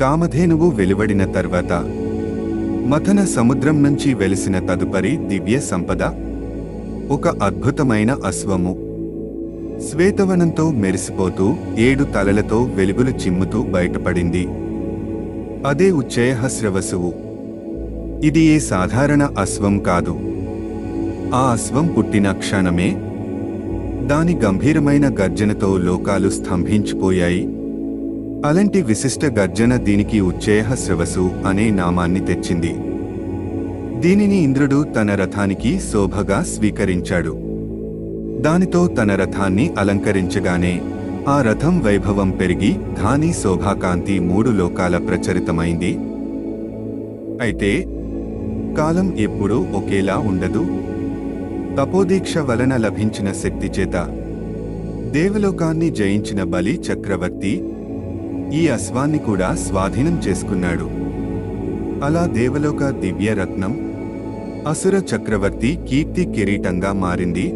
కామధేనువు వెలువడిన తర్వాత మథన సముద్రం నుంచి వెలిసిన తదుపరి దివ్య సంపద ఒక అద్భుతమైన అశ్వము. శ్వేతవనంతో మెరిసిపోతూ ఏడు తలలతో వెలుగులు చిమ్ముతూ బయటపడింది. అదే ఉచ్చయహస్రవసువు. ఇది ఏ సాధారణ అశ్వం కాదు. ఆ అశ్వం పుట్టిన క్షణమే దాని గంభీరమైన గర్జనతో లోకాలు స్తంభించిపోయాయి. అలాంటి విశిష్ట గర్జన దీనికి ఉచ్చేహస్రవసు అనే నామాన్ని తెచ్చింది. దీనిని ఇంద్రుడు తన రథానికి శోభగా స్వీకరించాడు. దానితో తన రథాన్ని అలంకరించగానే ఆ రథం వైభవం పెరిగి ధాని శోభాకాంతి మూడు లోకాల ప్రచరితమైంది. అయితే కాలం ఎప్పుడూ ఒకేలా ఉండదు. తపోదీక్ష వలన లభించిన శక్తి చేత దేవలోకాన్ని జయించిన బలి చక్రవర్తి ఈ అశ్వాన్ని కూడా స్వాధీనం చేసుకున్నాడు. అలా దేవలోక దివ్యరత్నం అసుర చక్రవర్తి కీర్తి కిరీటంగా మారింది.